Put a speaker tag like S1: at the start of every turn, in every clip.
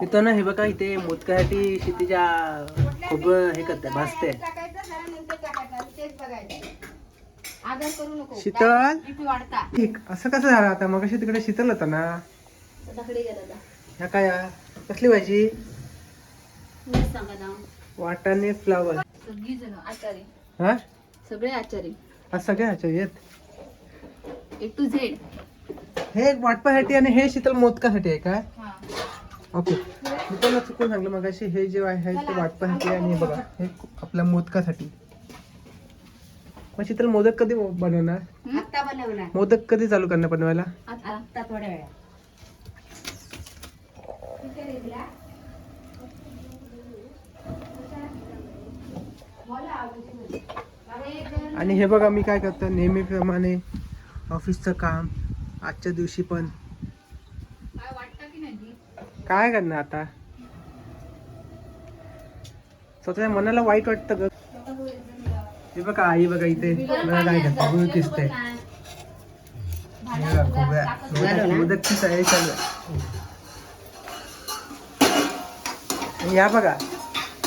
S1: तिथं ना हे बघा इथे मोदकासाठी शेतीच्या खूप हे करते
S2: नको
S1: शीतल? ठीक. असं कसं झालं आता? मग तिकडे शीतल होता ना. ह्या काय हा? कसली भाजी? वाटाणे फ्लावर.
S2: सगळी जण आचारी.
S1: हा
S2: सगळे आचारी
S1: सगळे येत
S2: ए टू झेड.
S1: हे वाटपासाठी आणि हे शीतल मोदकासाठी आहे काय?
S2: हा.
S1: ओके मी त्यांना चुकून सांगलं मग हे जे आहे ते वाटपासाठी आणि हे बघा हे आपल्या मोदकासाठी. मग शीतल मोदक कधी बनवणार? मोदक कधी चालू करणार बनवायला?
S2: आता. आत्ता थोड्या वेळा
S1: आणि हे बघा मी काय करतो नेहमीप्रमाणे ऑफिसचं काम आजच्या दिवशी पण.
S2: काय वाटतं की नाही
S1: काय करणार आता? स्वतःच्या मनाला वाईट वाटतं ग. हे बघा आई बघा इथे. मला काय करते? गुळ हे मोदकची तयारी चालू आहे आणि या बघा.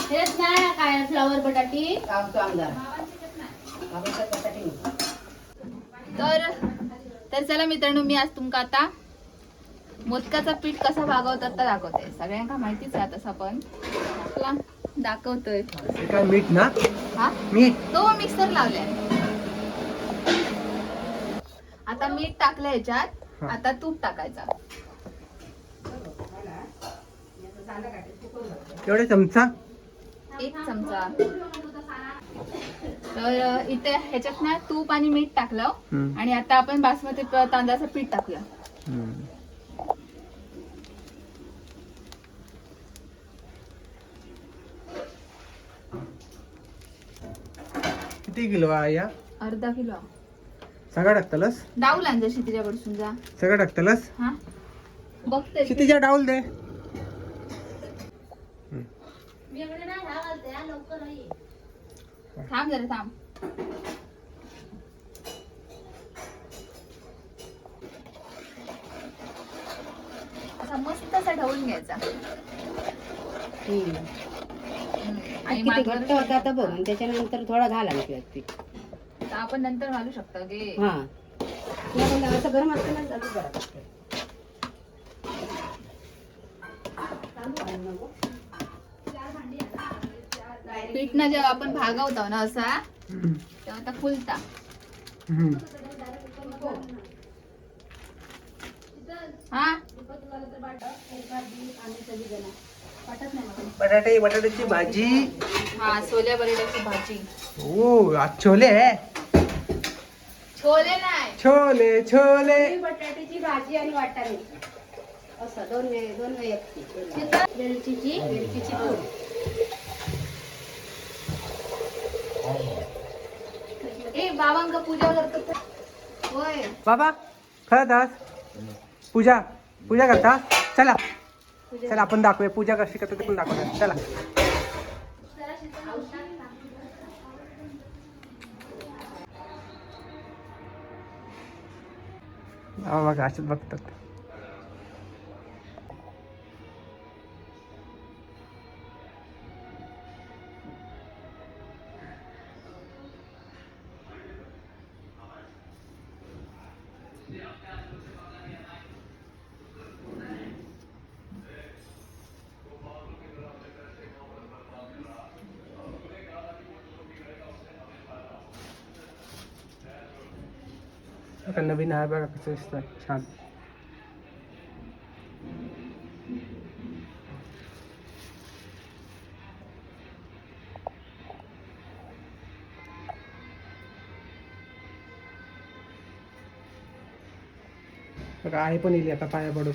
S2: हेच नाही काय फ्लावर बटाटी? तर तर चला मित्रांनो मी आज तुमका आता मोदकाचा पीठ कसा भागवतात तर दाखवते. सगळ्यांका माहितीच आहे तसं पण. आपला दाखवतोय.
S1: हे काय मीठ ना?
S2: हा?
S1: मीठ.
S2: तो मिक्सर लावलाय. आता मीठ टाकलं याच्यात
S1: हा.
S2: आता तूप टाकायचा.
S1: एवढे चमचा?
S2: एक चमचा. तर इथे ह्याच्यात ना तूप आणि मीठ टाकलं. आणि आता आपण बासमती तांदळाचं पीठ टाकूया.
S1: किती किलो आहे या?
S2: अर्धा किलो.
S1: सगळं टाकतलस?
S2: डाऊल आण जशी तिच्याकडसून जा.
S1: सगळं टाकतलस?
S2: हा. बघते.
S1: कितीच्या डाऊल दे.
S2: थांब जरा थांब. असा मस्त असा ढवळून घ्यायचा. आणि
S3: किती होता तर बघ आणि त्याच्यानंतर थोडा घाला आणखी
S2: तर आपण नंतर घालू शकतो गे.
S3: हा. तुला पण असं गरम चालू करा.
S2: ना जेव्हा आपण भागवतो ना असा. तेव्हा आता फुलता. हा?
S1: बटाटे बटाट्याची भाजी.
S2: हा सोल्या बटाट्याची भाजी.
S1: ओ आज छोले आहे?
S2: छोले नाही.
S1: छोले छोले.
S3: बटाट्याची भाजी आणि वाटाणे. असं दोन वे दोन वे वेलचीची वेलचीची
S2: पूजा करतो. होय.
S1: बाबा खरंच आज पूजा पूजा करता? चला. चला आपण दाखवूया. पूजा कशी करतो ते पण दाखवूया. चला. बघा असंच बघतात. बघा नवीन आहे बघा कसं दिसतंय. छान. बघा आहे पण येईल आता पाया पडून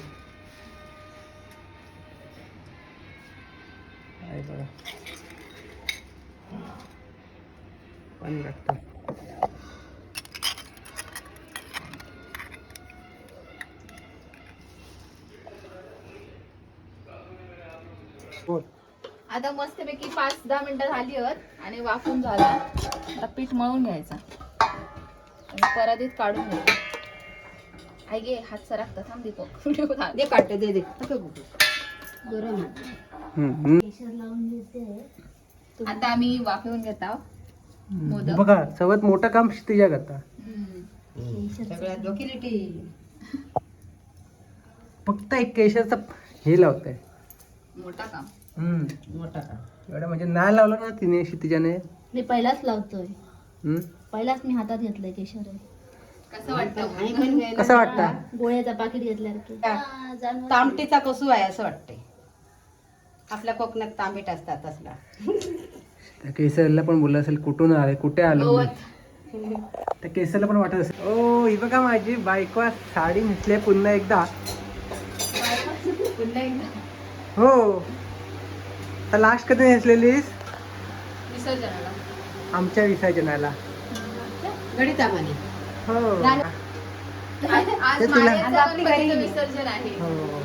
S1: बोल.
S2: आता मस्तपैकी पाच दहा मिनिटं झाली आहेत आणि वाफून झाला. आता पीठ मळून घ्यायचा. आणि परातीत काढून घ्यायचं आई गे हात सरकता थांब दीपक. व्हिडिओ
S3: दे काढते दे दे. गरम आहे.
S1: हम्म,
S2: आता आम्ही वाफवून घेत आहोत.
S1: बघा सर्वात मोठं काम क्षितिजा करता
S3: सगळ्यात डोकिलिटी
S1: फक्त एक केशरचा हे लावताय.
S2: मोठा काम.
S3: मोठा का?
S1: एवढं म्हणजे नाही लावलं ना तिने क्षितिजाने?
S4: मी पहिलाच लावतोय.
S1: हम्म.
S4: पहिलाच मी हातात घेतलंय केशर
S2: कसं वाटतं?
S1: कसं वाटतं?
S4: गोळ्याचा पाकिट घेतल्यासारखे जाणवलं.
S3: तांबटीचा कसू आहे असं वाटतंय. आपल्या कोकणात तांबीट असतात असला.
S1: त्या केसरला पण बोललं असेल कुठून आले? कुठे आलो मी? त्या केसरला पण वाटत असेल ओ ही बघा माझी बायको साडी नेसली पुन्हा एकदा.
S2: पुन्हा एकदा?
S1: हो. तर लास्ट कधी नेसलेलीस
S2: विसर्जनाला.
S1: आमच्या विसर्जनाला.
S3: गणितामाने
S1: हो.
S2: आज
S1: ते तुला-
S3: आपली घरी.
S2: गणपतीचं. विसर्जन आहे.
S1: हो.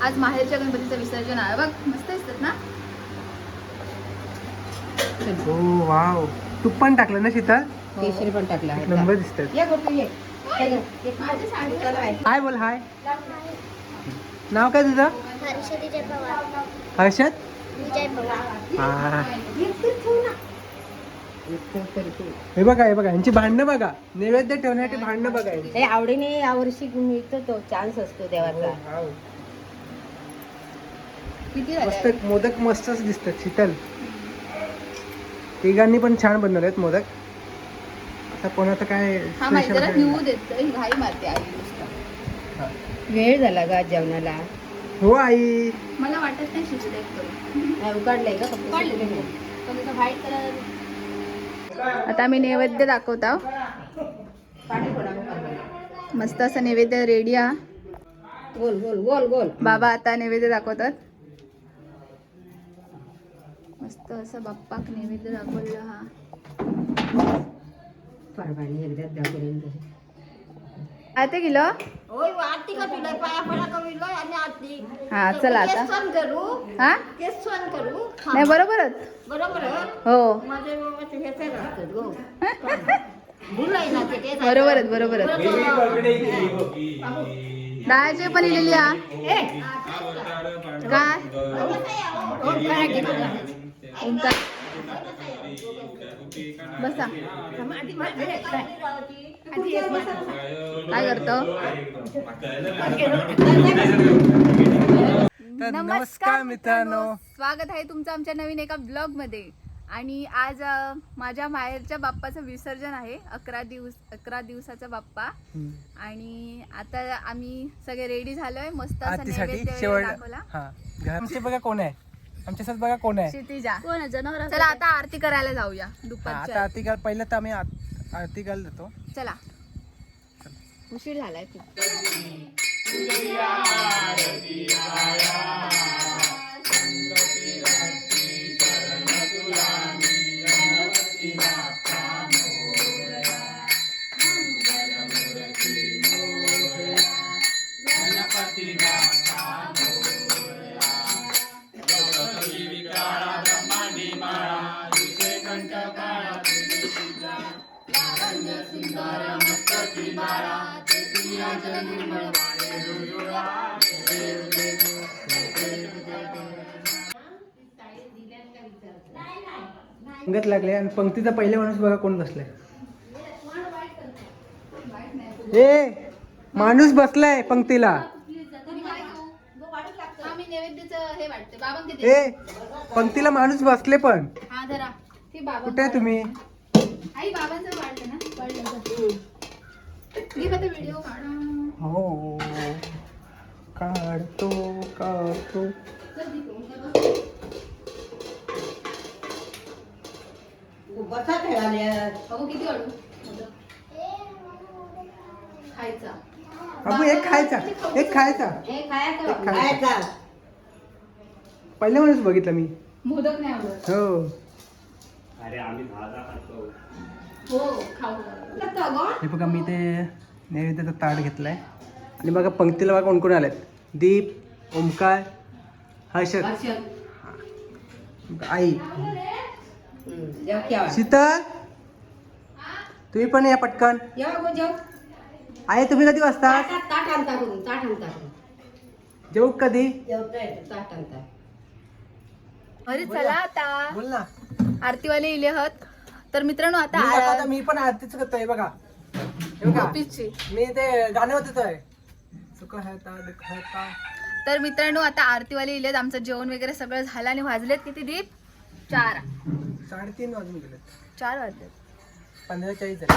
S2: आज माहेरच्या गणपतीचं विसर्जन आहे. बघ मस्त दिसतात ना?
S1: हो वाव. तूप पण टाकलं ना शीतल?
S3: केशरी पण टाकला
S1: एक नंबर दिसतात.
S3: ये गोपी ये.
S2: माझी साडी
S3: चला बाई.
S1: हाय बोल हाय. नाव काय तुझं?
S4: हर्षद?
S1: हा. हे बघा हे बघा यांची भांडणं बघा नैवेद्य ठेवण्यासाठी भांडणं बघा.
S3: हे आवडीने यावर्षी मिळतो तो चान्स असतो देवाचा
S1: वाव.
S2: किती
S1: मस्त मोदक मस्तच दिसतात शीतल तिघांनी पण छान बनवले आहेत मोदक आता कोणाचं काय
S2: हा ही.
S1: हा.
S3: वेळ झाला का जेवणाला
S1: हो आई
S2: मला वाटत नाही करून
S3: नाही, उकाडलंय का कपडे
S2: उकाडले.
S3: सुकले नाही.
S4: पण त्याचा व्हाईट कलर
S2: आता मी नैवेद्य दाखवता. मस्त असं नैवेद्य रेडी हा
S3: गोल गोल गोल गोल.
S2: बाबा आता नैवेद्य दाखवतात. मस्त असं बाप्पाक नैवेद्य दाखवलं हा.
S3: पाणी एकदाच दाखवलं
S2: आता गेलो
S5: होय आरती का तुला? पाया पडा कमी लय आणि आरती
S2: हा चला आता.
S5: केस करू.
S2: हा?
S5: केस करू.
S2: नाही बरोबरच.
S5: बरोबर?
S2: हो.
S5: माझे हे काय राहतात गो?
S2: बरोबरच बरोबरच. दहाचे पण लिहिलेली हा काय? बसा काय करतो?
S1: तर नमस्कार मित्रांनो.
S2: स्वागत आहे तुमचं आमच्या नवीन एका ब्लॉगमध्ये आणि आज अ, माझ्या माहेरच्या बाप्पाचं विसर्जन आहे. अकरा दिवस अकरा दिवसाचा बाप्पा. आणि आता आम्ही सगळे रेडी झालोय. मस्त असं
S1: आरतीसाठी
S2: नैवेद्य
S1: शेवट
S2: दाखवला.
S1: हा. घर- आमचे बघा कोण आहे? आमच्या साथ बघा कोण आहे?
S2: क्षितिजा.
S4: कोण आहे? जनावर
S2: चला आता आरती करायला जाऊया.
S1: हा, आता
S2: दुपारच्या
S1: आरती काल पहिलं तर आम्ही आत- आरती काल देतो.
S2: चला. उशीर झालाय खूप.
S1: अंगत लागले आणि पंक्तीचा पहिला माणूस बघा कोण बसलाय. ए माणूस बसलाय पंक्तीला.
S2: हे
S1: ए पंक्तीला माणूस बसले पण. कुठे आहे तुम्ही? हो. काढतो काढतो.
S3: बसा खेळाल्या
S2: बाबू किती वाढू? खायचा.
S1: बाबू एक खायचा. एक खायचा.
S3: हे
S1: एक खायचं.
S3: खायचा.
S1: पहिला माणूस बघितला मी.
S2: मोदक नाही आवडत.
S1: हो.
S2: हो खाऊ.
S1: हे बघा मी ते नैवेद्याचा ताट घेतलाय. आणि बघा पंक्तीला बघा कोण कोण आलेत. दीप ओमकार हर्षद. आई. शीतल तुम्ही पण या पटकन. आहे तुम्ही कधी वाजता जेऊ कधी?
S2: अरे चला आता.
S1: बोल ना.
S2: आरतीवाले इले हत. तर मित्रांनो
S1: मी
S2: आता
S1: मी पण आरतीच करतोय बघा. हे मी ते गाणे होतोय सुख हता दुःख हता
S2: तर मित्रांनो आता आरतीवाले इलेत आमचं जेवण वगैरे सगळं झालं आणि वाजलेत किती दीप? चार.
S1: साडेतीन वाजून गेले
S2: चार वाजलेत.
S1: पंधरा चाळीस झाले.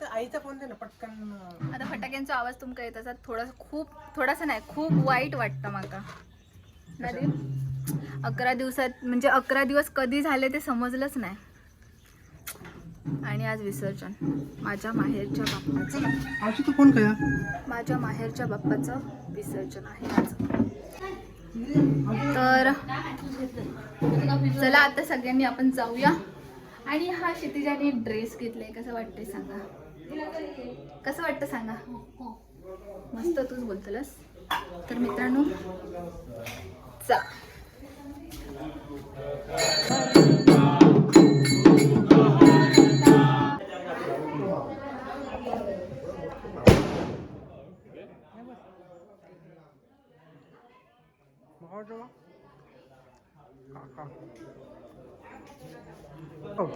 S1: तर आईचा फोन दे ना पटकन.
S2: आता फटाक्यांचा आवाज तुमका येत असत थोडासा खूप थोडासा नाही खूप वाईट वाटतं माका. ना दीप अकरा दिवसात म्हणजे अकरा दिवस कधी झाले ते समजलंच नाही. आणि आज विसर्जन. माझ्या माहेरच्या बाप्पाचं.
S1: आमची तू फोन करा.
S2: माझ्या माहेरच्या बाप्पाचं विसर्जन आहे आज. तर चला आता सगळ्यांनी आपण जाऊया. आणि हा क्षितिजाने ड्रेस घेतलाय कसं वाटतंय सांगा? कसं वाटतं सांगा? मस्त तूच बोलतलस. तर मित्रांनो चा
S1: हो.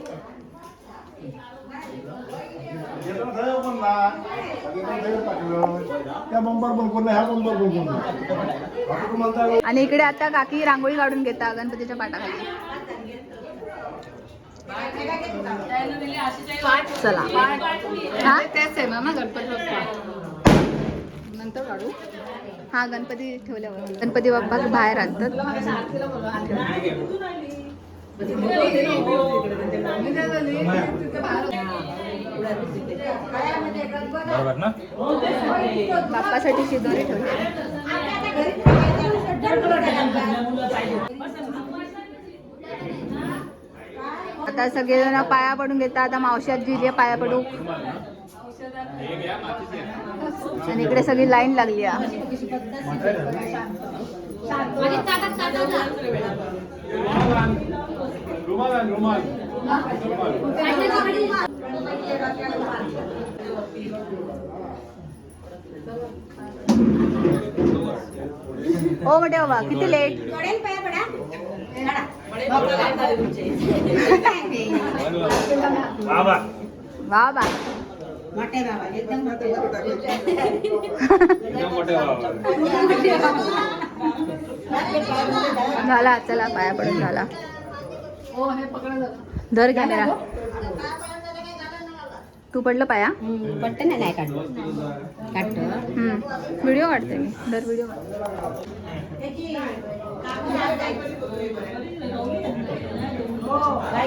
S2: आणि इकडे आता काकी रांगोळी काढून घेता गणपतीच्या पाटाखाली. चला. हा तेच आहे ना गणपती नंतर काढू. हा गणपती ठेवल्यावर. गणपती बाप्पा बाहेर आणतात. बाप्पासाठी शिदोरी ठेवली. आता सगळेजण पाया पडून घेतात. आता मावशात जिजे पाया पडू. आणि इकडे सगळी लाईन लागली हो मोठे बाबा किती लेट
S3: जोडेल पाया एकदम मोठे
S2: झाला चला पाया पडून झाला. धर कॅमेरा तू पडलं पाया?
S3: पट्टन नाही काढतो. काढतो.
S2: व्हिडिओ काढते मी. दर व्हिडिओ.
S3: काय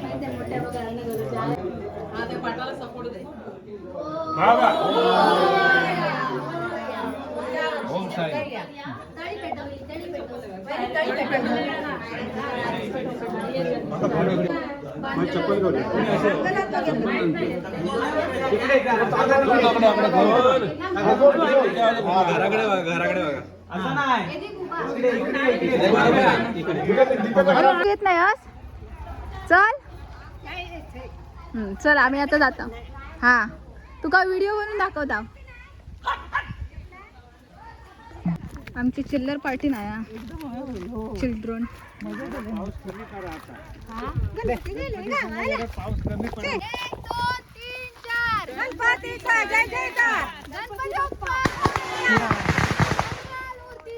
S6: ओम साई.
S7: चप्पल घेऊन
S6: घराकडे बघा. घराकडे बघा
S2: अरे येत नाही आज? चल. चल आम्ही आता जातो. हा. तू का व्हिडिओ बनवून दाखवता. आमची चिल्लर पार्टी नाही हा. चिल्ड्रन. गणपतीचा जय जयकार गणपती बाप्पा. गणपती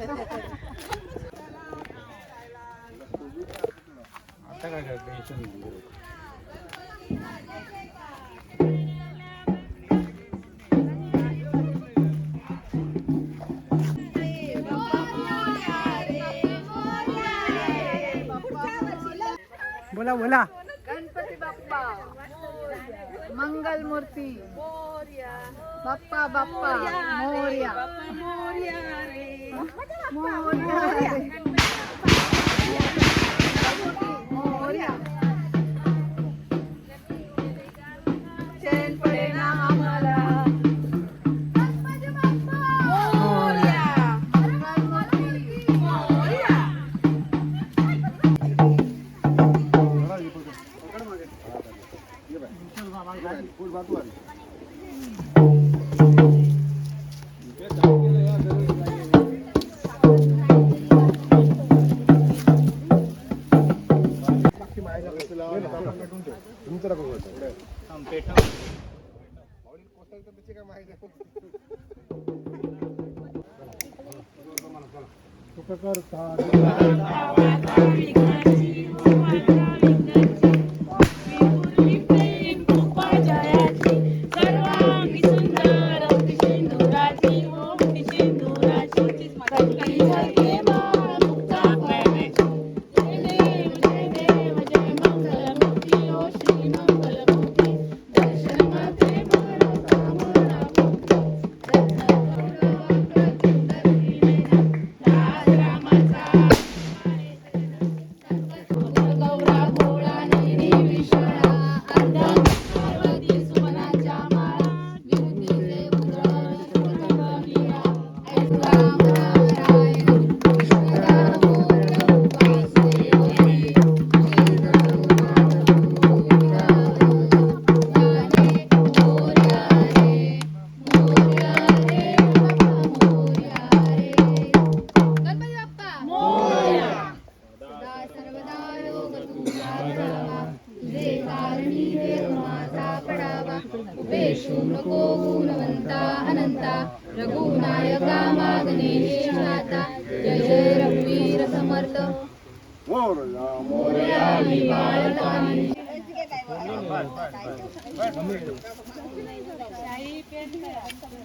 S6: आता
S1: बोला बोला.
S2: गणपती बाप्पा. मंगल मूर्ती बाप्पा. बाप्पा मोर्या मोर्या मोर्या चैन पडे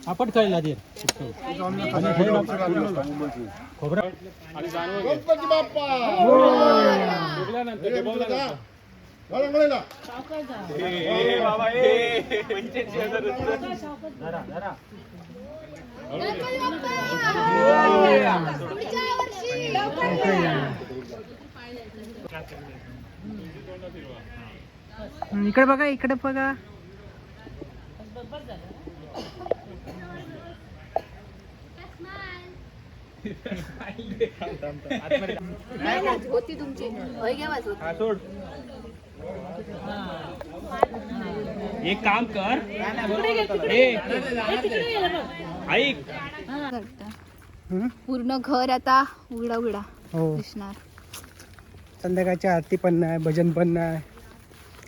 S6: आपण खायला दे. खोबरं.
S7: गणपती बाप्पा
S1: इकडे बघा इकडे बघा.
S2: नाही ना, होती तुमची होय घ्या वाजवत.
S6: हा सोड एक काम कर. ए, ऐक?
S2: पूर्ण घर आता उघडा उघडा
S1: हो.
S2: दिसणार.
S1: संध्याकाळची आरती पण नाही भजन पण नाही.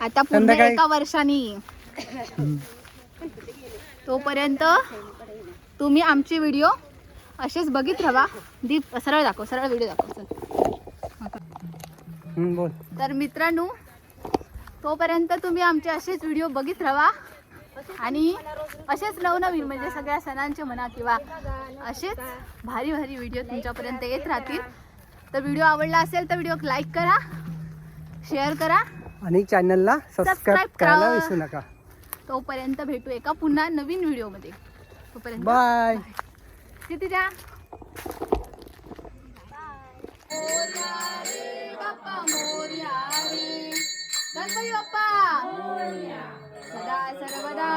S2: आता पूर्ण
S1: संध्याकाळी-
S2: एका वर्षाने. तोपर्यंत तुम्ही आमचे व्हिडिओ असेच बघित राहा. दीप सरळ दाखव सरळ व्हिडिओ दाखव चल.
S1: हम्म, बोल.
S2: तर मित्रांनो तोपर्यंत तुम्ही आमचे असेच व्हिडिओ बघित राहा. आणि असेच नवनवीन म्हणजे सगळ्या सणांचे म्हणा किंवा असेच भारी भारी व्हिडिओ तुमच्यापर्यंत येत राहतील. तर व्हिडिओ आवडला असेल तर व्हिडिओ लाईक करा शेअर करा.
S1: आणि चॅनलला सबस्क्राईब करायला
S2: करा.
S1: विसरू नका
S2: तोपर्यंत भेटू एका पुन्हा नवीन व्हिडिओमध्ये तोपर्यंत
S1: बाय
S2: किती द्या बाप्पा मोर्या रे गणपती बाप्पा सदा सर्वदा